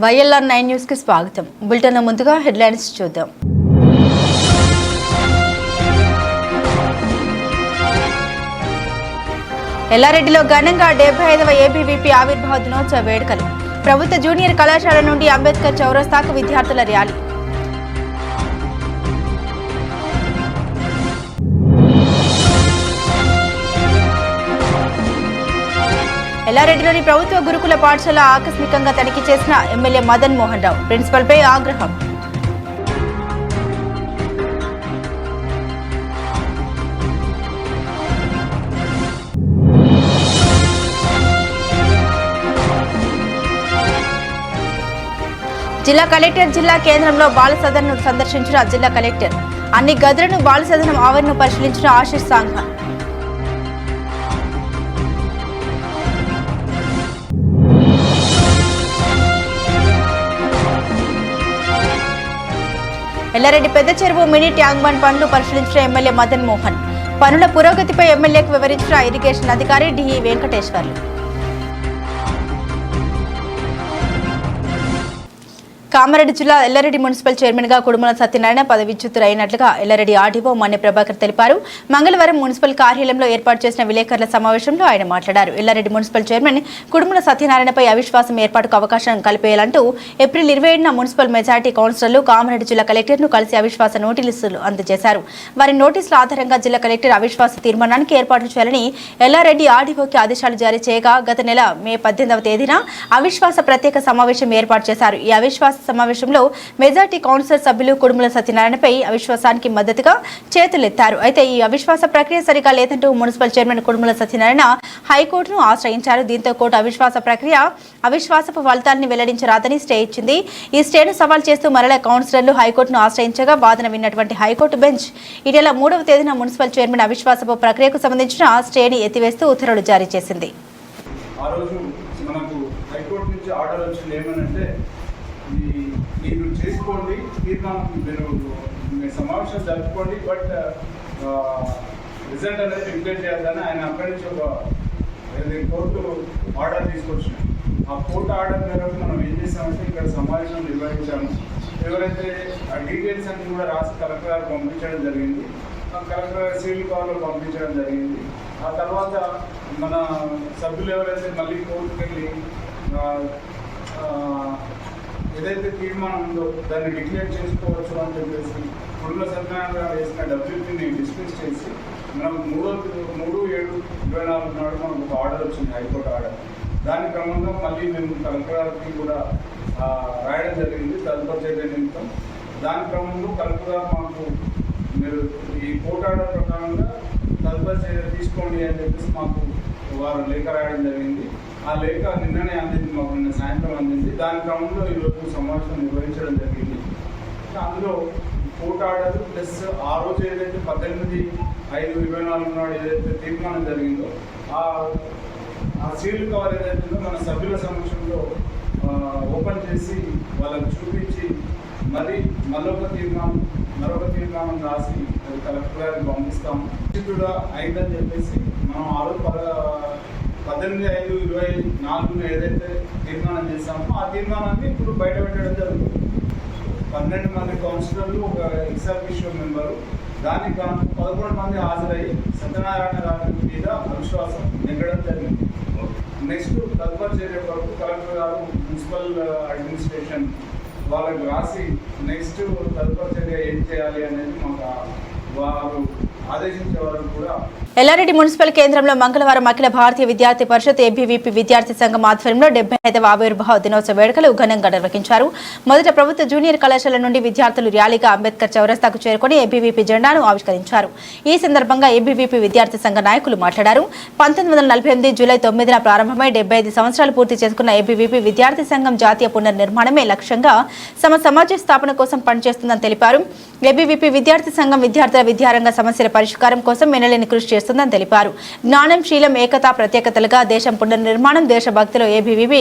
YLR nine న్యూస్కి స్వాగతం. Bulletin ముందుగా హెడ్లైన్స్ చూద్దాం. ఎల్లారెడ్డిలో ఘనంగా డెబ్బై ఐదవ ఏబీవీపీ ఆవిర్భావ దినోత్సవ వేడుకలు. ప్రభుత్వ జూనియర్ కళాశాల నుండి అంబేద్కర్ చౌరస్తాకు విద్యార్థుల ర్యాలీ. ఎల్లారెడ్డిలోని ప్రభుత్వ గురుకుల పాఠశాల ఆకస్మికంగా తనిఖీ చేసిన ఎమ్మెల్యే మదన్ మోహన్ రావు ప్రిన్సిపల్పై ఆగ్రహం. జిల్లా కలెక్టర్ జిల్లా కేంద్రంలో బాల సదన్ను సందర్శించిన జిల్లా కలెక్టర్ అన్ని గదులను బాల సదనం ఆవరణను పరిశీలించిన ఆశిష్ సాంఘ ఎల్లారెడ్డి పెద్ద చెరువు మినీ ట్యాంక్ బండ్ పనులు పరిశీలించిన ఎమ్మెల్యే మదన్ మోహన్. పనుల పురోగతిపై ఎమ్మెల్యేకు వివరించిన ఇరిగేషన్ అధికారి డిఈ వెంకటేశ్వర్లు. కామారెడ్డి జిల్లా ఎల్లారెడ్డి మున్సిపల్ చైర్మన్గా కుడుమల సత్యనారాయణ పదవిచ్యుతులు అయినట్లుగా ఎల్లారెడ్డి ఆర్డీఓ మన్య ప్రభాకర్ తెలిపారు. మంగళవారం మున్సిపల్ కార్యాలయంలో ఏర్పాటు చేసిన విలేకరుల సమావేశంలో ఆయన మాట్లాడారు. ఎల్లారెడ్డి మున్సిపల్ చైర్మన్ కుడుమల సత్యనారాయణపై అవిశ్వాసం ఏర్పాటుకు అవకాశం కల్పేయాలంటూ ఏప్రిల్ ఇరవై ఏడున మున్సిపల్ మెజార్టీ కౌన్సిలర్లు కామారెడ్డి జిల్లా కలెక్టర్ను కలిసి అవిశ్వాస నోటీసులు అందజేశారు. వారి నోటీసుల ఆధారంగా జిల్లా కలెక్టర్ అవిశ్వాస తీర్మానానికి ఏర్పాటు చేయాలని ఎల్లారెడ్డి ఆర్డీఓకి ఆదేశాలు జారీ చేయగా గత నెల మే పద్దెనిమిదవ తేదీన అవిశ్వాస ప్రత్యేక సమావేశం ఏర్పాటు చేశారు. ఈ అవిశ్వాస సమావేశంలో మెజార్టీ కౌన్సిల్ సభ్యులు కుడుముల సత్యనారాయణపై అవిశ్వాసానికి మద్దతుగా చేతులెత్తారు. అయితే ఈ అవిశ్వాస ప్రక్రియ సరిగా లేదంటూ మున్సిపల్ చైర్మన్ కుడుముల సత్యనారాయణ హైకోర్టును ఆశ్రయించారు. దీంతో కోర్టు అవిశ్వాస ప్రక్రియ అవిశ్వాసపు ఫలితాన్ని వెల్లడించరాదని స్టే ఇచ్చింది. ఈ స్టేను సవాల్ చేస్తూ మరల కౌన్సిలర్లు హైకోర్టును ఆశ్రయించగా వాదన విన్నటువంటి హైకోర్టు బెంచ్ ఈ నెల మూడవ తేదీన మున్సిపల్ చైర్మన్ అవిశ్వాసపు ప్రక్రియకు సంబంధించిన స్టేని ఎత్తివేస్తూ ఉత్తర్వులు జారీ చేసింది. ఆ రోజు మనకు హైకోర్టు నుంచి ఆర్డర్ వచ్చింది ఏమనంటే చేసుకోండి తీర్మానం మీరు మీ సమావేశం జరుపుకోండి. బట్ రిజల్ట్ అనేది డిక్లేర్ చేయాలని ఆయన అక్కడి నుంచి ఒక కోర్టు ఆర్డర్ తీసుకొచ్చిన. ఆ కోర్టు ఆర్డర్ మేరకు మనం ఏం చేసామంటే ఇక్కడ సమావేశం నిర్వహించాము. ఎవరైతే ఆ డీటెయిల్స్ అన్ని కూడా రాసి కలెక్టర్ గారు పంపించడం జరిగింది. ఆ కలెక్టర్ గారు సివిల్ కాల్లో పంపించడం జరిగింది. ఆ తర్వాత మన సభ్యులు ఎవరైతే మళ్ళీ కోర్టుకెళ్ళి ఏదైతే తీర్మానం ఉందో దాన్ని డిక్లేర్ చేసుకోవచ్చు అని చెప్పేసి పుల్ల సత్యనారాయణ గారు వేసిన డబ్ల్యూపీని డిస్మిస్ చేసి మనం మూడో మూడు ఏడు ఇరవై నాలుగు నాడు మనకు ఒక ఆర్డర్ వచ్చింది హైకోర్టు ఆర్డర్. దాని క్రమంగా మళ్ళీ మేము కలెక్టర్కి కూడా రాయడం జరిగింది తదుపరి చర్య నిమిత్తం. దాని క్రమంలో కలెక్టర్ మాకు మీరు ఈ కోర్టు ఆర్డర్ ప్రకారంగా తదుపరి చర్య తీసుకోండి అని చెప్పేసి మాకు వారు లేఖ రాయడం జరిగింది. ఆ లేఖ నిన్ననే అందింది మాకు నిన్న సాయంత్రం అందింది. దాని క్రమంలో ఈరోజు సమావేశం నిర్వహించడం జరిగింది. అందులో కోర్టు ఆర్డర్ ప్లస్ ఆ రోజు ఏదైతే పద్దెనిమిది ఐదు ఇరవై నాలుగు నాడు ఏదైతే తీర్మానం జరిగిందో ఆ ఆ సీల్ కవర్ ఏదైతే మన సభ్యుల సమక్షంలో ఓపెన్ చేసి వాళ్ళకు చూపించి మరి మరొక తీర్మానం మరొక తీర్మానం రాసి కలెక్టర్ గారికి పంపిస్తాం కూడా అయిందని చెప్పేసి మనం ఆ పద పద్దెనిమిది ఐదు ఇరవై నాలుగున ఏదైతే తీర్మానం చేశామో ఆ తీర్మానాన్ని ఇప్పుడు బయట పెట్టడం జరుగుతుంది. పన్నెండు మంది కౌన్సిలర్లు ఒక ఎగ్జాబిషన్ మెంబరు దానికి గాను పదకొండు మంది హాజరయ్యి సత్యనారాయణ గారి మీద అవిశ్వాసం నెగ్గడం జరిగింది. నెక్స్ట్ తదుపరి చర్య వరకు కలెక్టర్ గారు మున్సిపల్ అడ్మినిస్ట్రేషన్ వాళ్ళకి రాసి నెక్స్ట్ తదుపరి చర్య ఏం చేయాలి అనేది మాకు వారు ఆదేశించే వరకు కూడా ఎల్లారెడ్డి మున్సిపల్ కేంద్రంలో మంగళవారం అఖిల భారతీయ విద్యార్థి పరిషత్ ఏబీవీపీ విద్యార్థి సంఘం ఆధ్వర్యంలో డెబ్బై ఐదవ ఆవిర్భావ దినోత్సవ వేడుకలు ఘనంగా నిర్వహించారు. మొదట ప్రభుత్వ జూనియర్ కళాశాల నుండి విద్యార్థులు ర్యాలీగా అంబేద్కర్ చౌరస్తాకు చేరుకుని ఏబీవీపీ జెండాను ఆవిష్కరించారు. ఈ సందర్భంగా ఏబీవీపీ విద్యార్థి సంఘ నాయకులు మాట్లాడారు. పంతొమ్మిది వందల నలభై ఎనిమిది జూలై తొమ్మిదిన ప్రారంభమై డెబ్బై ఐదు సంవత్సరాలు పూర్తి చేసుకున్న ఏబీవీపీ విద్యార్థి సంఘం జాతీయ పునర్నిర్మాణమే లక్ష్యంగా తమ సమాజ స్థాపన కోసం పనిచేస్తుందని తెలిపారు. ఏబీవీపీ విద్యార్థి సంఘం విద్యార్థుల విద్యారంగ సమస్యల పరిష్కారం కోసం మెనలేని కృషి చేస్తుందని తెలిపారు. జ్ఞానం శీలం ఏకతా ప్రత్యేకతలుగా దేశం పునర్నిర్మాణం దేశభక్తిలో ఏబీవీపీ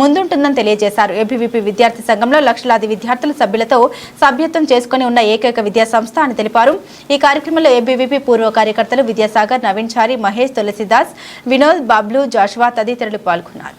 ముందుంటుందని తెలియజేశారు. ఏబీవీపీ విద్యార్థి సంఘంలో లక్షలాది విద్యార్థుల సభ్యులతో సభ్యత్వం చేసుకుని ఉన్న ఏకైక విద్యా సంస్థ అని తెలిపారు. ఈ కార్యక్రమంలో ఏబీవీపీ పూర్వ కార్యకర్తలు విద్యాసాగర్ నవీన్ చారి మహేష్ తులసిదాస్ వినోద్ బాబ్లు జాషువా తదితరులు పాల్గొన్నారు.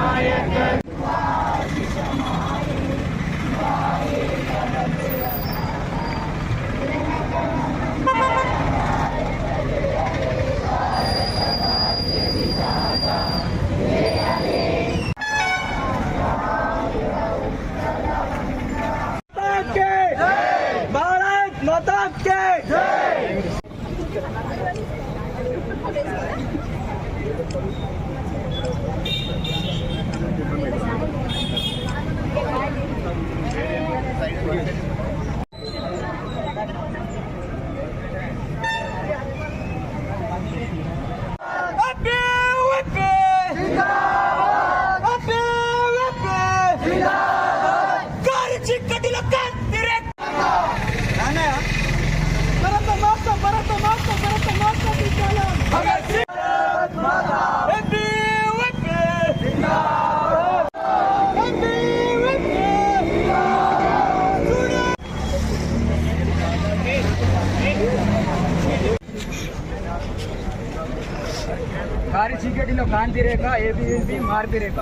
గారి చీకటిలో కాంతి రేఖ ఏబిఎంపి మార్పి రేఖ.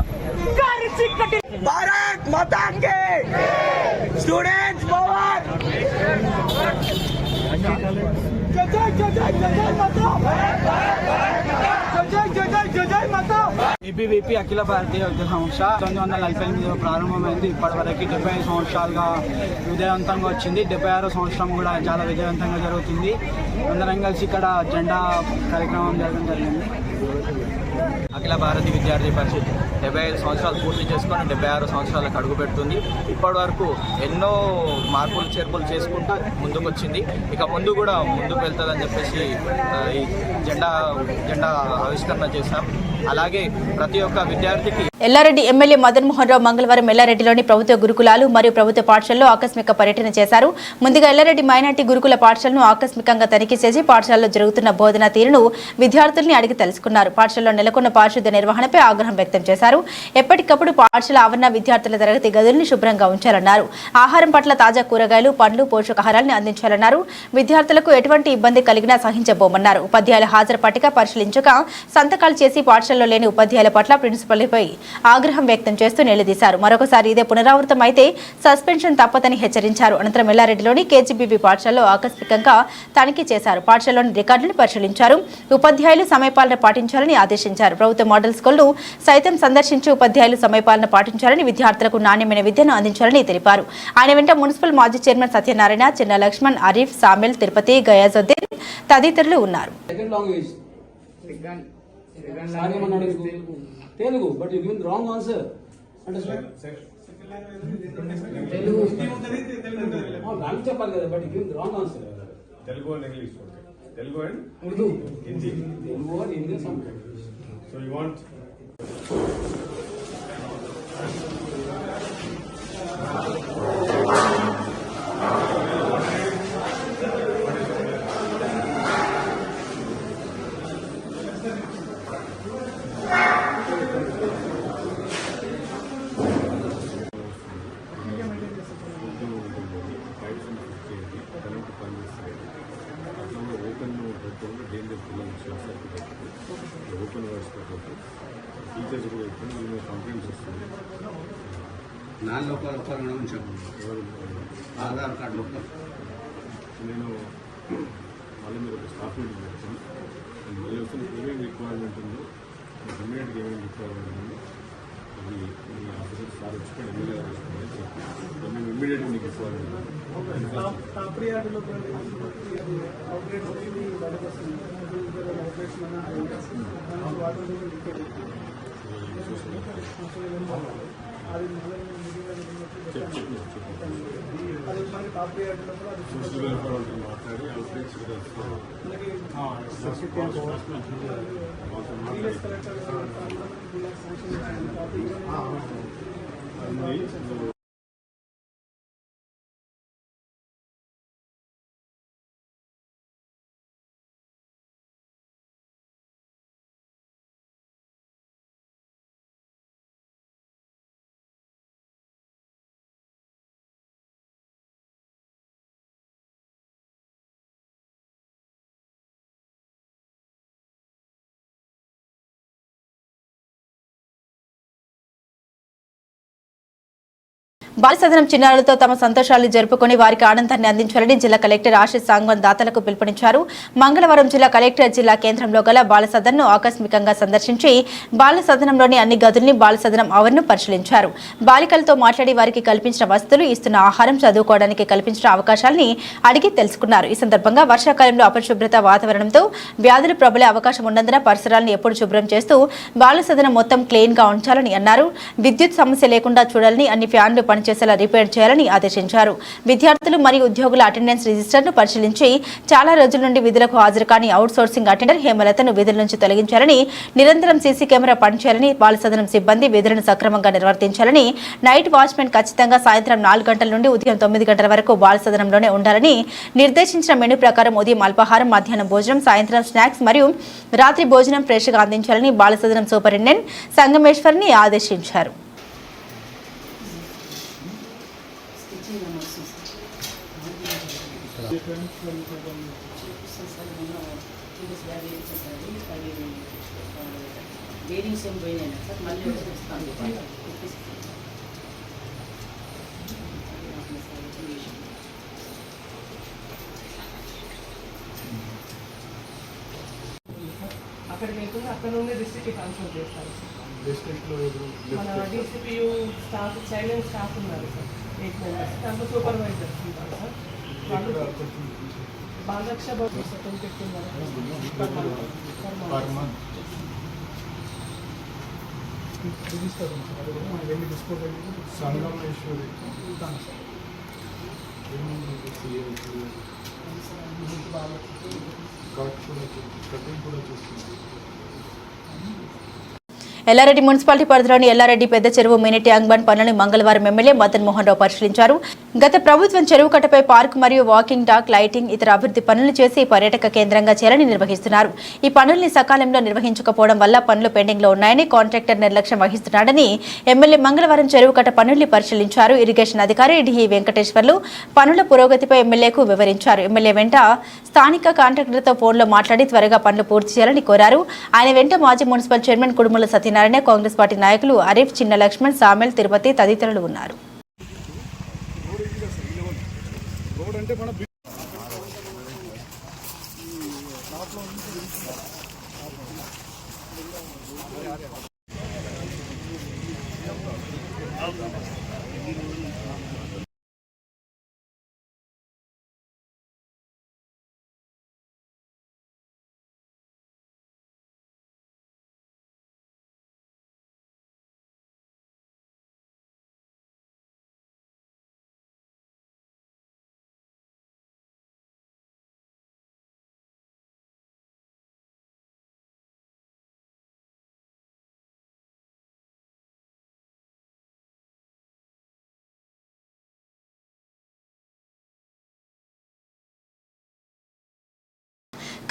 భారత్ మాతా కే స్టూడెంట్స్ పవర్ జై జై జై జై జై జై మాతా జై జై జై జై జై మాతా ఏబీవీపీ అఖిల భారతీయ విద్యా సంస్థ తొమ్మిది వందల నలభై ఎనిమిదిలో ప్రారంభమైంది. ఇప్పటి వరకు డెబ్బై ఐదు సంవత్సరాలుగా విజయవంతంగా వచ్చింది. డెబ్బై ఆరో సంవత్సరం కూడా చాలా విజయవంతంగా జరుగుతుంది. అందరం కలిసి ఇక్కడ జెండా కార్యక్రమం జరగడం జరిగింది. అఖిల భారతీయ విద్యార్థి పరిషత్ డెబ్బై ఐదు సంవత్సరాలు పూర్తి చేసుకొని డెబ్బై ఆరు సంవత్సరాలకు అడుగు పెడుతుంది ఇప్పటి వరకు ఎన్నో మార్పులు చేర్పులు చేసుకుంటూ ముందుకు వచ్చింది ఇక ముందు కూడా ముందుకు వెళ్తుందని చెప్పేసి ఈ జెండా జెండా ఆవిష్కరణ చేశాం. అలాగే ప్రతి ఒక్క విద్యార్థికి ఎల్లారెడ్డి ఎమ్మెల్యే మదన్ మోహన్ రావు మంగళవారం ఎల్లారెడ్డిలోని ప్రభుత్వ గురుకులాలు మరియు ప్రభుత్వ పాఠశాలలో ఆకస్మిక పర్యటన చేశారు. ముందుగా ఎల్లారెడ్డి మైనార్టీ గురుకుల పాఠశాలను ఆకస్మికంగా తనిఖీ చేసి పాఠశాలలో జరుగుతున్న బోధనా తీరును విద్యార్థుల్ని అడిగి తెలుసుకున్నారు. పాఠశాలలో నెలకొన్న పారిశుద్ధ్య నిర్వహణపై ఆగ్రహం వ్యక్తం చేశారు. ఎప్పటికప్పుడు పాఠశాల ఆవరణ విద్యార్థుల తరగతి గదుల్ని శుభ్రంగా ఉంచాలన్నారు. ఆహారం పట్ల తాజా కూరగాయలు పండ్లు పోషకాహారాన్ని అందించాలన్నారు. విద్యార్థులకు ఎటువంటి ఇబ్బంది కలిగినా సహించబోమన్నారు. ఉపాధ్యాయుల హాజరు పట్టిక పరిశీలించక సంతకాలు చేసి పాఠశాల పాఠశాలలో లేని ఉపాధ్యాయుల పట్ల ప్రిన్సిపల్పై ఆగ్రహం వ్యక్తం చేస్తూ నిలదీశారు. మరొకసారి ఇదే పునరావృతం అయితే సస్పెన్షన్ తప్పదని హెచ్చరించారు. అనంతరం ఎల్లారెడ్డిలోని కేజీబీబీ పాఠశాలలో ఆకస్మికంగా తనిఖీ చేశారు. పాఠశాలలోని రికార్డులను పరిశీలించారు. ఉపాధ్యాయులు సమయపాలన పాటించాలని ఆదేశించారు. ప్రభుత్వ మోడల్ స్కూల్ను సైతం సందర్శించి ఉపాధ్యాయులు సమయపాలన పాటించాలని విద్యార్థులకు నాణ్యమైన విద్యను అందించాలని తెలిపారు. ఆయన వెంట మున్సిపల్ మాజీ చైర్మన్ సత్యనారాయణ చిన్న లక్ష్మణ్ అరీఫ్ సామిల్ తిరుపతి గయాజుద్దీన్ తదితరులు ఉన్నారు. సార్ ఏమన్నాడు నీకు? Telugu. But you given wrong answer Telugu. దానికి చెప్పాలి కదా but you given wrong answer Telugu and English Telugu and Urdu. Hindi. Telugu or Hindi some so you want open నాలుగు ఒక ఒక రెండు నిమిషం ఎవరు ఆధార్ కార్డు నేను మళ్ళీ మీరు ఒక స్టాఫ్ మీటింగ్ పెడతాను నేను మళ్ళీ వస్తే ఏమేమి రిక్వైర్మెంట్ ఉందో ఇమీడియట్గా ఏమేమి రిక్వైర్మెంట్ ఉందో అది మీ ఆఫీసర్ సార్ వచ్చుకోండి ఎమ్మెల్యే గారు వచ్చుకోండి మేము ఇమీడియట్గా మీకు రిక్వైర్మెంట్ సోషల్ వెల్ఫేర్ వాళ్ళతో మాట్లాడి అవుట్రీచ్ మాట్లాడి బాలసదనం చిన్నారులతో తమ సంతోషాలు జరుపుకొని వారికి ఆనందాన్ని అందించాలని జిల్లా కలెక్టర్ ఆశీష్ సాంగ్వన్ దాతలకు పిలుపునిచ్చారు. మంగళవారం జిల్లా కలెక్టర్ జిల్లా కేంద్రంలో గల బాలసదన్ను ఆకస్మికంగా సందర్శించి బాలసదనంలోని అన్ని గదుల్ని బాలసదనం ఆవరణను పరిశీలించారు. బాలికలతో మాట్లాడి వారికి కల్పించిన వసతులు ఇస్తున్న ఆహారం చదువుకోవడానికి కల్పించిన అవకాశాలని అడిగి తెలుసుకున్నారు. ఈ సందర్భంగా వర్షాకాలంలో అపరిశుభ్రత వాతావరణంతో వ్యాధులు ప్రబలే అవకాశం ఉన్నందున పరిసరాలను ఎప్పుడు శుభ్రం చేస్తూ బాలసదనం మొత్తం క్లీన్గా ఉంచాలని అన్నారు. విద్యుత్ సమస్య లేకుండా చూడాలని అన్ని ఫ్యాన్లు పనిచేసేలా రిపేర్ చేయాలని ఆదేశించారు. విద్యార్థులు మరియు ఉద్యోగుల అటెండెన్స్ రిజిస్టర్ను పరిశీలించి చాలా రోజుల నుండి విధులకు హాజరు కాని అవుట్ సోర్సింగ్ అటెండర్ హేమలతను విధుల నుంచి తొలగించాలని నిరంతరం సీసీ కెమెరా పనిచేయాలని బాలసదనం సిబ్బంది విధులను సక్రమంగా నిర్వర్తించాలని నైట్ వాచ్మెన్ ఖచ్చితంగా సాయంత్రం నాలుగు గంటల నుండి ఉదయం తొమ్మిది గంటల వరకు బాలసదనంలోనే ఉండాలని నిర్దేశించిన మెను ప్రకారం ఉదయం అల్పాహారం మధ్యాహ్నం భోజనం సాయంత్రం స్నాక్స్ మరియు రాత్రి భోజనం ఫ్రెష్గా అందించాలని బాలసదనం సూపరింటెండెంట్ సంగమేశ్వర్ని ఆదేశించారు బేరింగ్స్ ఏం పోయినాయి సార్ మళ్ళీ వచ్చేస్తాను అక్కడ లేకుండా అక్కడ నుండి డిస్ట్రిక్ట్ ట్రాన్స్ఫర్ చేస్తారు. మన డిసిపియు స్టాఫ్ చైల్డ్ స్టాఫ్ ఉన్నారు సార్. ఎయిట్ మెంబర్స్ దాంట్లో సూపర్వైజర్స్ ఉంటారు సార్. వాళ్ళు బాలరక్ష సర్టిఫికెట్ ఉన్నారు. పర్ మంత్ సంగమేశ్వరి కటింగ్ కూడా చూస్తుంది ఎల్లారెడ్డి మున్సిపాలిటీ పరిధిలోని ఎల్లారెడ్డి పెద్ద చెరువు మినీ ట్యాంక్ బండ్ పనులను మంగళవారం ఎమ్మెల్యే మదన్ మోహన్ రావు పరిశీలించారు. గత ప్రభుత్వం చెరువు కట్టపై పార్క్ మరియు వాకింగ్ డాక్ లైటింగ్ ఇతర అభివృద్ధి పనులు చేసి పర్యాటక కేంద్రంగా చేయాలని నిర్వహిస్తున్నారు. ఈ పనుల్ని సకాలంలో నిర్వహించకపోవడం వల్ల పనులు పెండింగ్లో ఉన్నాయని కాంట్రాక్టర్ నిర్లక్ష్యం వహిస్తున్నాడని ఎమ్మెల్యే మంగళవారం చెరువు కట్ట పనుల్ని పరిశీలించారు. ఇరిగేషన్ అధికారి డిహి వెంకటేశ్వర్లు పనుల పురోగతిపై ఎమ్మెల్యేకు వివరించారు. ఎమ్మెల్యే వెంట స్థానిక కాంట్రాక్టర్తో ఫోన్లో మాట్లాడి త్వరగా పనులు పూర్తి చేయాలని కోరారు. ఆయన వెంట మాజీ municipal chairman Kudumala Satyanarayana Congress party నాయకులు అరీఫ్ చిన్న లక్ష్మణ్ సామెల్ తిరుపతి తదితరులు ఉన్నారు.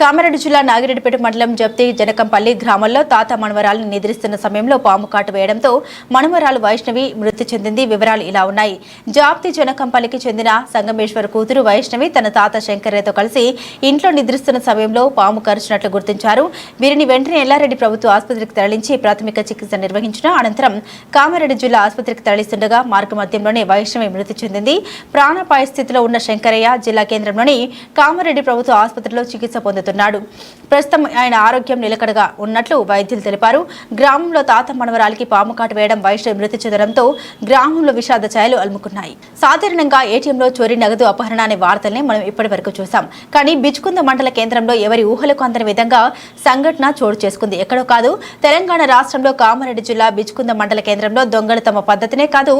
కామారెడ్డి జిల్లా నాగిరెడ్డిపేట మండలం జప్తి జనకంపల్లి గ్రామంలో తాత మనవరాలను నిద్రిస్తున్న సమయంలో పాము కాటు వేయడంతో మనవరాలు వైష్ణవి మృతి చెందింది. వివరాలు ఇలా ఉన్నాయి. జాప్తి జనకంపల్లికి చెందిన సంగమేశ్వర్ కూతురు వైష్ణవి తన తాత శంకర్యతో కలిసి ఇంట్లో నిద్రిస్తున్న సమయంలో పాము కరిచినట్లు గుర్తించారు. వీరిని వెంటనే ఎల్లారెడ్డి ప్రభుత్వ ఆసుపత్రికి తరలించి ప్రాథమిక చికిత్స నిర్వహించిన అనంతరం కామారెడ్డి జిల్లా ఆసుపత్రికి తరలిస్తుండగా మార్గ మధ్యంలోనే వైష్ణవి మృతి చెందింది. ప్రాణాపాయ స్థితిలో ఉన్న శంకరయ్య జిల్లా కేంద్రంలోని కామారెడ్డి ప్రభుత్వ ఆసుపత్రిలో చికిత్స పొందుతారు చెబుతున్నాడు. ప్రస్తుతం ఆయన ఆరోగ్యం నిలకడగా ఉన్నట్లు వైద్యులు తెలిపారు. గ్రామంలో తాత మనవరాలికి పాము కాటు వేయడం వైష్ణవి మృతి చెందడంతో గ్రామంలో విషాద ఛాయలు అలుముకున్నాయి. సాధారణంగా ఏటీఎంలో చోరీ నగదు అపహరణ అనే వార్తల్ని మనం ఇప్పటి వరకు చూసాం కానీ బిచ్చుకుంద మండల కేంద్రంలో ఎవరి ఊహలకు అందని విధంగా సంఘటన చోటు చేసుకుంది. ఎక్కడో కాదు తెలంగాణ రాష్ట్రంలో కామారెడ్డి జిల్లా బిచ్చుకుంద మండల కేంద్రంలో దొంగలు తమ పద్ధతినే కాదు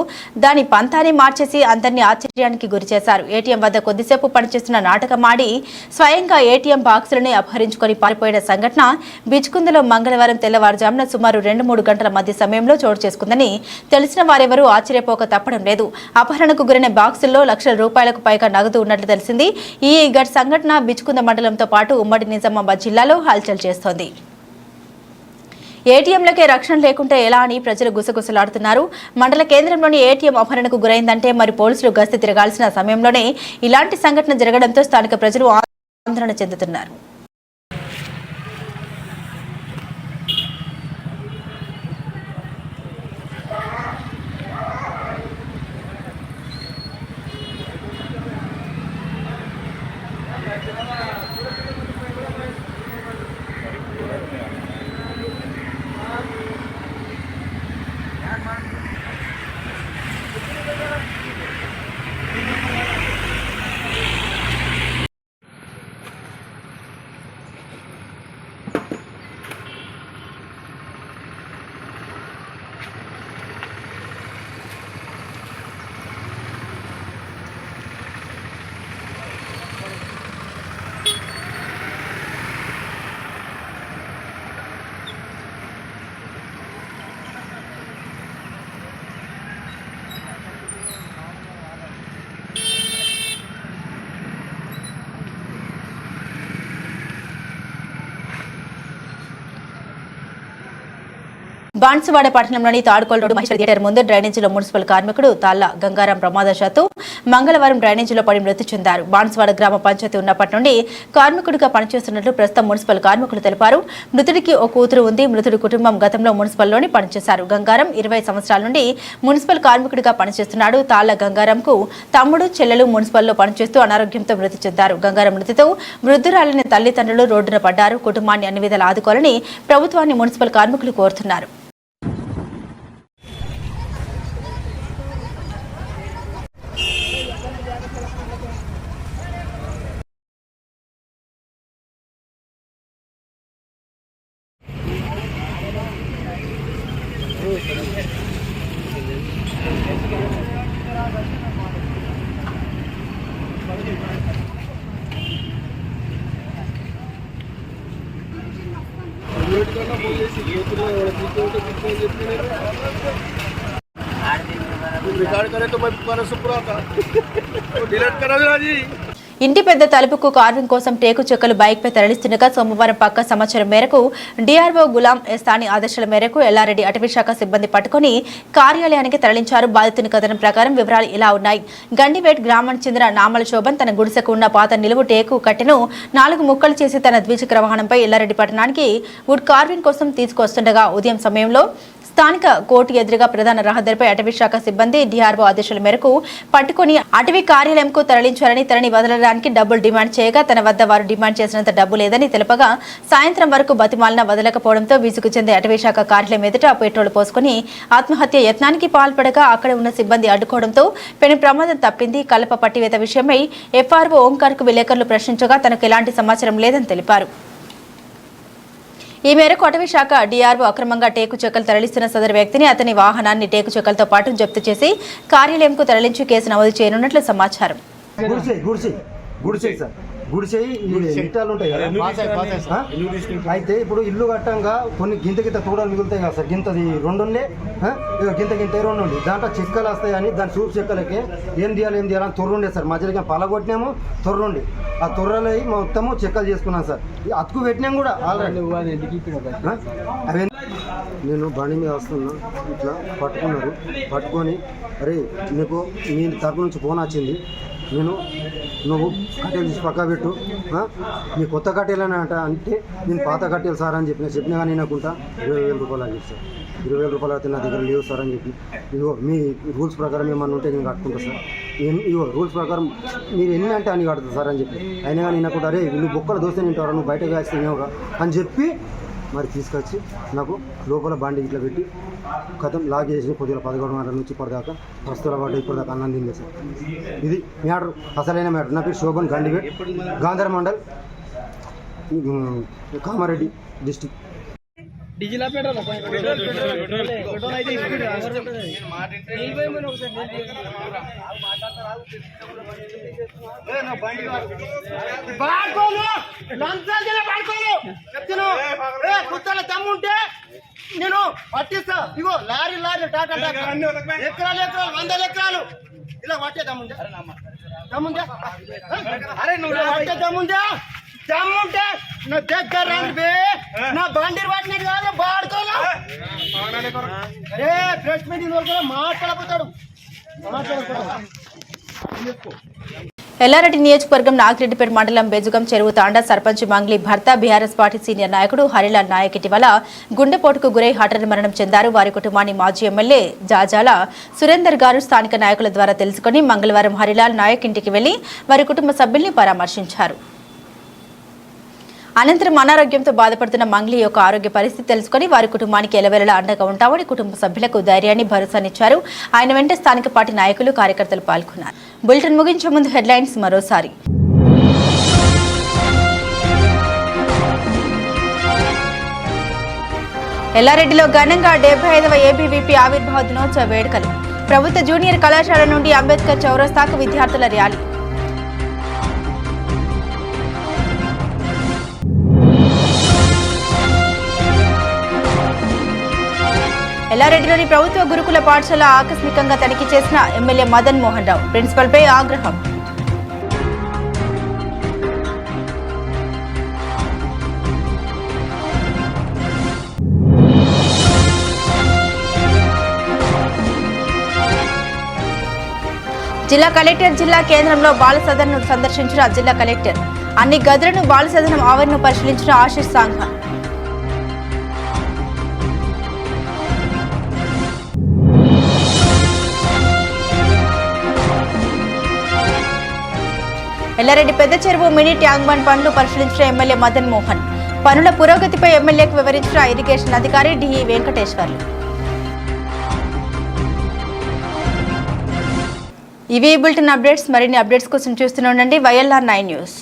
దాని పంతాన్ని మార్చేసి అందరినీ ఆశ్చర్యానికి గురిచేశారు. ఏటీఎం వద్ద కొద్దిసేపు పనిచేస్తున్న నాటకం ఆడి స్వయంగా ఏటీఎం బాక్సులని అపహరించుకొని పారిపోయిన సంఘటన బిచ్కుందలో మంగళవారం తెల్లవారుజామున సుమారు రెండు మూడు గంటల మధ్య సమయంలో చోటు చేసుకుందని తెలిసిన వారెవరూ ఆశ్చర్యపోక తప్పడం లేదు. అపహరణకు గురైన బాక్సుల్లో లక్షల రూపాయలకు పైగా నగదు ఉన్నట్లు తెలిసింది. ఈ ఘట సంఘటన బిచ్కుంద మండలంతో పాటు ఉమ్మడి నిజామాబాద్ జిల్లాలో హల్చల్ చేస్తోంది. ఏటీఎంలకే రక్షణ లేకుంటే ఎలా అని ప్రజలు గుసగుసలాడుతున్నారు. మండల కేంద్రంలోని ఏటీఎం అపహరణకు గురైందంటే మరి పోలీసులు గస్తీ తిరగాల్సిన సమయంలోనే ఇలాంటి సంఘటన జరగడంతో స్థానిక ప్రజలు ఆందోళన చెందుతున్నారు. బాన్సువాడ పట్టణంలోని తాడుకోల్ రోడ్డు మహిళ థియేటర్ ముందు డ్రైనేజీలో మున్సిపల్ కార్మికుడు తాళ్ళ గంగారాం ప్రమాదశాత్తు మంగళవారం డ్రైనేజీలో పడి మృతి చెందారు. బాన్సువాడ గ్రామ పంచాయతీ ఉన్నప్పటి నుండి కార్మికుడిగా పనిచేస్తున్నట్లు ప్రస్తుతం మున్సిపల్ కార్మికులు తెలిపారు. మృతుడికి ఓ కూతురు ఉంది. మృతుడి కుటుంబం గతంలో మున్సిపల్లోని పనిచేశారు. గంగారం ఇరవై సంవత్సరాల నుండి మున్సిపల్ కార్మికుడిగా పనిచేస్తున్నాడు. తాళ్ళ గంగారంకు తమ్ముడు చెల్లెలు మున్సిపల్లో పనిచేస్తూ అనారోగ్యంతో మృతి చెందారు. గంగారం మృతితో వృద్ధురాలిని తల్లిదండ్రులు రోడ్డున పడ్డారు. కుటుంబాన్ని అన్ని విధాలు ఆదుకోవాలని ప్రభుత్వాన్ని మున్సిపల్ కార్మికులు కోరుతున్నారు. रिकॉर्ड करे तो मैं परसों पूरा था डिलीट करा देना जी ఇంటి పెద్ద తలుపుకు కార్వింగ్ కోసం టేకు చెక్కలు బైక్ పై తరలిస్తుండగా సోమవారం పక్క సమాచారం మేరకు డిఆర్ఓ గులాం ఎస్తాని ఆదేశాల మేరకు ఎల్లారెడ్డి అటవీశాఖ సిబ్బంది పట్టుకుని కార్యాలయానికి తరలించారు. బాధితుని కథనం ప్రకారం వివరాలు ఇలా ఉన్నాయి. గండివేట్ గ్రామానికి చెందిన నామల శోభన్ తన గుడిసెకు ఉన్న పాత నిలువు టేకు కట్టెను నాలుగు ముక్కలు చేసి తన ద్విచక్ర వాహనంపై ఎల్లారెడ్డి పట్టణానికి వుడ్ కార్వింగ్ కోసం తీసుకొస్తుండగా ఉదయం సమయంలో స్థానిక కోర్టు ఎదురుగా ప్రధాన రహదారిపై అటవీ శాఖ సిబ్బంది డిఆర్ఓ ఆదేశాల మేరకు పట్టుకుని అటవీ కార్యాలయంకు తరలించారని తనని వదలడానికి డబ్బులు డిమాండ్ చేయగా తన వద్ద వారు డిమాండ్ చేసినంత డబ్బు లేదని తెలపగా సాయంత్రం వరకు బతిమాలిన వదలకపోవడంతో విసుగు చెందే అటవీ శాఖ కార్యాలయం ఎదుట పెట్రోల్ పోసుకుని ఆత్మహత్య యత్నానికి పాల్పడగా అక్కడ ఉన్న సిబ్బంది అడ్డుకోవడంతో పెను ప్రమాదం తప్పింది. కలప పట్టివేత విషయమై ఎఫ్ఆర్ఓ ఓంకార్కు విలేకరులు ప్రశ్నించగా తనకు ఎలాంటి సమాచారం లేదని తెలిపారు. ఈ మేరకు అటవీ శాఖ డిఆర్ఓ అక్రమంగా టేకు చెక్కలు తరలిస్తున్న సదరు వ్యక్తిని అతని వాహనాన్ని టేకు చెక్కలతో పాటు జప్తు చేసి కార్యాలయంకు తరలించి కేసు నమోదు చేయనున్నట్లు సమాచారం. గుడిసె గుడిసె గుడిసె సార్ గుడిసె ఇట్టాలు ఉంటాయి కదా? అయితే ఇప్పుడు ఇల్లు కట్టంగా కొన్ని గింత గింత తూడలు మిగులుతాయి కదా సార్. గింతది రెండు గింత గింత రెండు ఉండి దాంట్లో చెక్కలు వస్తాయని దాని సూప్ చెక్కలకి ఏం తీయాలి ఏం తీయాలని తొర్రు ఉండే సార్. మధ్యలో పలగొట్టినాము తొర్రు ఉండి ఆ తొర్రలు మొత్తము చెక్కలు చేసుకున్నాం సార్. అతుకు పెట్టినాం కూడా ఆల్రెడీ? అవే నేను బండి మీద వస్తున్నా ఇట్లా పట్టుకున్నారు. పట్టుకొని అరే నీకు మీ తరపు నుంచి ఫోన్ వచ్చింది. నేను నువ్వు కట్టెలు తీసి పక్కా పెట్టు నీ కొత్త కట్టెలు అని అంట అంటే నేను పాత కట్టెలు సార్ అని చెప్పిన చెప్పినా కానీ వినకుండా ఇరవై వేల రూపాయలు అని సార్. ఇరవై వేల రూపాయలు అయితే నా దగ్గర లేవు సార్ అని చెప్పి. ఇదిగో మీ రూల్స్ ప్రకారం ఏమన్నా ఉంటే నేను కట్టుకుంటా సార్. ఎన్ని- ఇదిగో రూల్స్ ప్రకారం మీరు ఎన్ని అంటే అన్ని కడతా సార్ అని చెప్పి. అయినా కానీ వినకుండా అరే నువ్వు బొక్కలు దోస్తే తింటావరా నువ్వు బయటకు వేస్తే అని చెప్పి మరి తీసుకొచ్చి నాకు లోపల బాండి ఇట్లా పెట్టి కథం లాగ్ చేసి కొద్దిగా పదకొండు గంటల నుంచి ఇప్పటిదాకా వస్తువుల పాటు ఇప్పటిదాకా అన్నం తింది సార్. ఇది మ్యాటర్ అసలైన మ్యాటర్. నా పేరు శోభన్ గండివేట్ గాంధర్ మండల్ కామారెడ్డి డిస్టిక్ బాడుకోను లంచాలు తినే బాడుకోను చెప్తాను ఏ కుత్తల దమ్ముంటే నేను పట్టిస్తా ఇగో లారీ లారీ టాటా టాటా ఎకరాలు ఎకరాలు వందల ఎకరాలు ఇలా పట్టే దమ్ముంటే దమ్ముంటే అరే నువ్వు పట్టే దమ్ముంటే దమ్ముంటే నా దగ్గర రండి. నా కాదు ప్రెస్ మీటింగ్ కూడా మాట్లాడపోతాడు ఎల్లారెడ్డి నియోజకవర్గం నాగిరెడ్డిపేట మండలం బెజుగం చెరువు తాండా సర్పంచ్ మంగ్లీ భర్త బీఆర్ఎస్ పార్టీ సీనియర్ నాయకుడు హరిలాల్ నాయక్ ఇటీవల గుండెపోటుకు గురై హఠాన్ మరణం చెందారు. వారి కుటుంబాన్ని మాజీ ఎమ్మెల్యే జాజాల సురేందర్ గారు స్థానిక నాయకుల ద్వారా తెలుసుకుని మంగళవారం హరిలాల్ నాయక్ ఇంటికి వెళ్ళి వారి కుటుంబ సభ్యుల్ని పరామర్శించారు. అనంతరం అనారోగ్యంతో బాధపడుతున్న మంగ్లీ యొక్క ఆరోగ్య పరిస్థితి తెలుసుకుని వారి కుటుంబానికి ఎలవెలలా అండగా ఉంటామని కుటుంబ సభ్యులకు ధైర్యాన్ని భరోసానిచ్చారు ఆయన వెంట స్థానిక పార్టీ నాయకులు కార్యకర్తలు పాల్గొన్నారు. బులెటిన్ ముగించే ముందు హెడ్లైన్స్ మరోసారి. ఎల్లారెడ్డిలో ఘనంగా డెబ్బై ఐదవ ఏబీవీపీ ఆవిర్భావ దినోత్సవ వేడుకలు. ప్రభుత్వ జూనియర్ కళాశాల నుండి అంబేద్కర్ చౌరస్తాకు విద్యార్థుల ర్యాలీ. ఎల్లారెడ్డిలోని ప్రభుత్వ గురుకుల పాఠశాల ఆకస్మికంగా తనిఖీ చేసిన ఎమ్మెల్యే మదన్ మోహన్ రావు ప్రిన్సిపల్పై ఆగ్రహం. జిల్లా కలెక్టర్ జిల్లా కేంద్రంలో బాల సదన్ను సందర్శించిన జిల్లా కలెక్టర్ అన్ని గదులను బాల సదనం ఆవరణను పరిశీలించిన ఆశిష్ సాంఘ ఎల్లారెడ్డి పెద్ద చెరువు మినీ ట్యాంక్ బండ్ పనులు పరిశీలించిన ఎమ్మెల్యే మదన్ మోహన్. పనుల పురోగతిపై ఎమ్మెల్యేకు వివరించిన ఇరిగేషన్ అధికారి డిఈ వెంకటేశ్వర్లు. ఇవి బులెటిన్ అప్డేట్స్ మరిన్ని అప్డేట్స్ కోసం చూస్తూనే ఉండండి. YLR nine news.